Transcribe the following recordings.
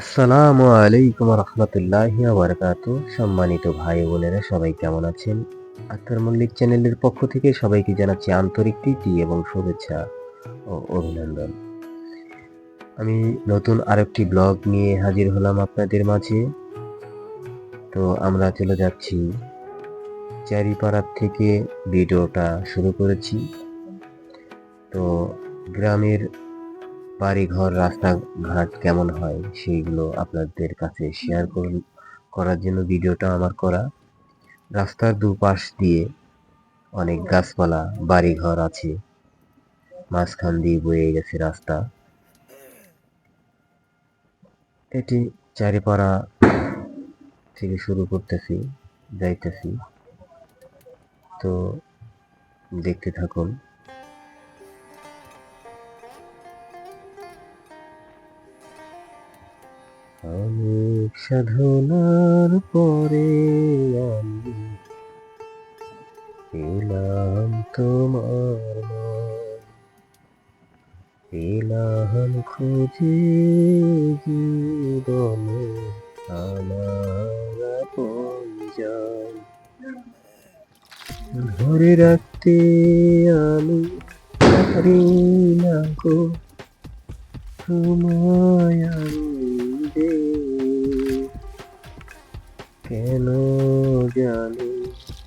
আসসালামু আলাইকুম রহমতুল্লাহ বারকাত সম্মানিত ভাই বোনেরা, সবাই কেমন আছেন? আক্তার মল্লিক চ্যানেলের পক্ষ থেকে সবাইকে জানাচ্ছি আন্তরিক প্রীতি এবং শুভেচ্ছা ও অভিনন্দন। আমি নতুন আরেকটি ব্লগ নিয়ে হাজির হলাম আপনাদের মাঝে। তো আমরা চলে যাচ্ছি। চারিপাড়ার থেকে ভিডিওটা শুরু করেছি। তো গ্রামের বাড়িঘর, রাস্তাঘাট কেমন হয় সেইগুলো আপনাদের কাছে শেয়ার করুন। করার জন্য ভিডিওটা আমার করা। রাস্তার দুপাশ দিয়ে অনেক গাছপালা, বাড়িঘর আছে। মাঝখান দিয়ে বয়ে গেছে রাস্তা। এটি চারিপাড়া থেকে শুরু করতেছি, যাইতেছি। তো দেখতে থাকুন। অনেক সাধনার পরে আমি পেলাম তোমার। পেলাম খুঁজে জীবনে আমার আপনজন। ধরে রাখতে আমি না গো তোমায় আমি যে কেন জানি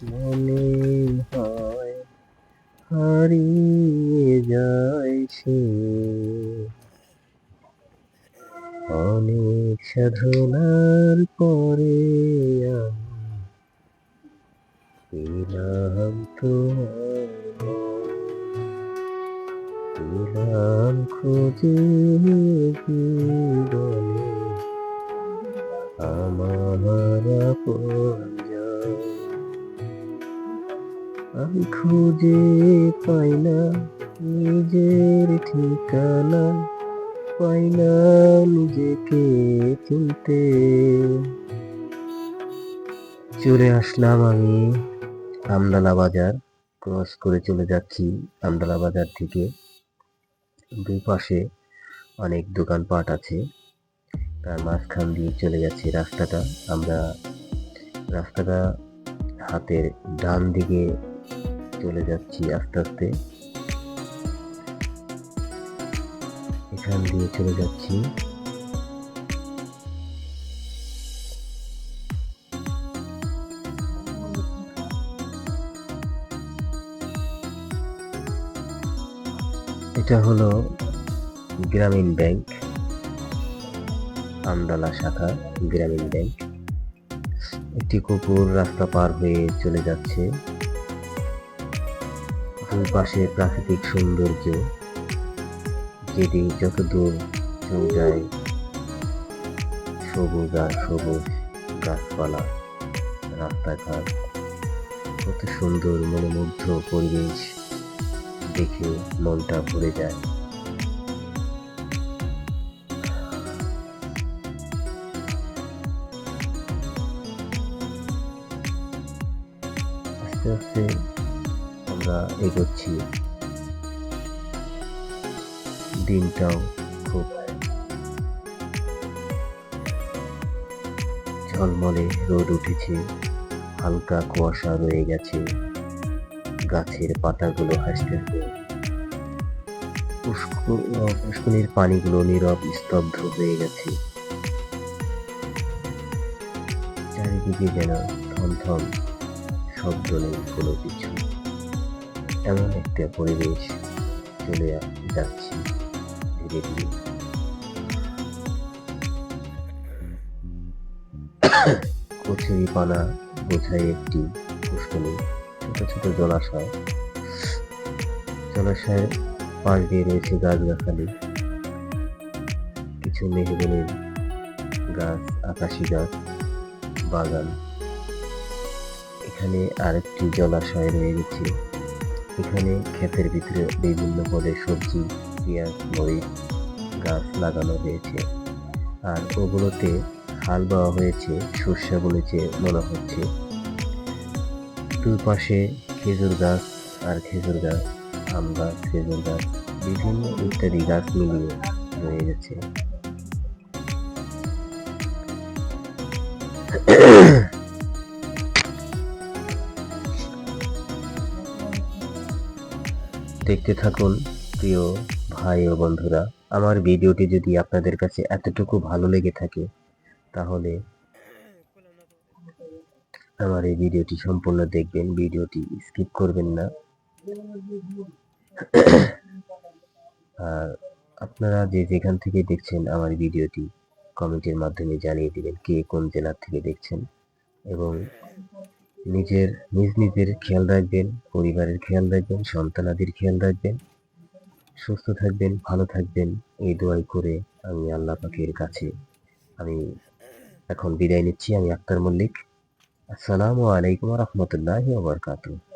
মনে হয় হারিয়ে যায় সে। অনেক সাধনার পরে পেলাম তোমার পেলাম খুঁজে জীবনে আমার। আমি খুঁজে পাই না নিজের ঠিকানা পাই না নিজেকে চিনতে চলে আসলাম আমি আমদালা বাজার, ক্রস করে চলে যাচ্ছি আমদালা বাজার থেকে দুই পাশে অনেক দোকানপাট আছে তার মাঝখান দিয়ে চলে যাচ্ছে রাস্তাটা। আমরা রাস্তাটা হাতের ডান দিকে চলে যাচ্ছি আস্তে আস্তে। এখান দিয়ে চলে যাচ্ছি। এটা হলো গ্রামীণ ব্যাংক। আমদালা শাখা, গ্রামীণ ব্যাংক। একটি কুকুর রাস্তা পার হয়ে চলে যাচ্ছে। দুই পাশে প্রাকৃতিক সৌন্দর্য, যেটি যত দূর যায়, সবুজ আর সবুজ গাছপালা, রাস্তাঘাট, কত সুন্দর মনোমুগ্ধ পরিবেশ দেখে মনটা ভরে যায়। আস্তে আস্তে আমরা এগোচ্ছি। দিনটাও খুব ঝলমলে রোদ উঠেছে হালকা কুয়াশা রয়ে গেছে গাছের পাতাগুলো হাসতেছে পুষ্ক- আহ, পানিগুলো নীরব স্তব্ধ হয়ে গেছে। চারিদিকে যেন থম থম শব্দ নেই কোনো কিছু। এমন একটা পরিবেশ চলে যাচ্ছি ধীরে ধীরে। কচুরি পানা বোঝায় একটি পুষ্করণী ছোট ছোট জলাশয়। জলাশয়ের পাশ দিয়ে রয়েছে গাছগাছালি। কিছু মেহগনির গাছ, আকাশি গাছ, বাগান। এখানে আরেকটি জলাশয় রয়ে গেছে। এখানে ক্ষেতের ভিতরে বিভিন্ন পদের সবজি, পেঁয়াজ, মরিচ, গাছ লাগানো হয়েছে। আর ওগুলোতে হাল দেওয়া হয়েছে, সর্ষে বলেছে মনে হচ্ছে। দুই পাশে খেজুর গাছ আর খেজুর গাছ, আম গাছ, খেজুর গাছ, বিভিন্ন ইত্যাদি গাছ মিলিয়ে রয়ে গেছে। দেখতে থাকুন, প্রিয় ভাই ও বন্ধুরা। আমার ভিডিওটি যদি আপনাদের কাছে এতটুকু ভালো লেগে থাকে, তাহলে আমার এই ভিডিওটি সম্পূর্ণ দেখবেন, ভিডিওটি স্কিপ করবেন না। আর আপনারা যে যেখান থেকে দেখছেন আমার ভিডিওটি, কমেন্টের মাধ্যমে জানিয়ে দিবেন কে কোন জেলা থেকে দেখছেন এবং নিজের, নিজ নিজের খেয়াল রাখবেন, পরিবারের খেয়াল রাখবেন, সন্তানাদের খেয়াল রাখবেন। সুস্থ থাকবেন, ভালো থাকবেন। এই দোয়াই করে আমি আল্লাহ পাখির কাছে আমি এখন বিদায় নিচ্ছি। আমি আক্তার মল্লিক। আসসালামু আলাইকুম রহমতুল্লাহ বারকাতুহ।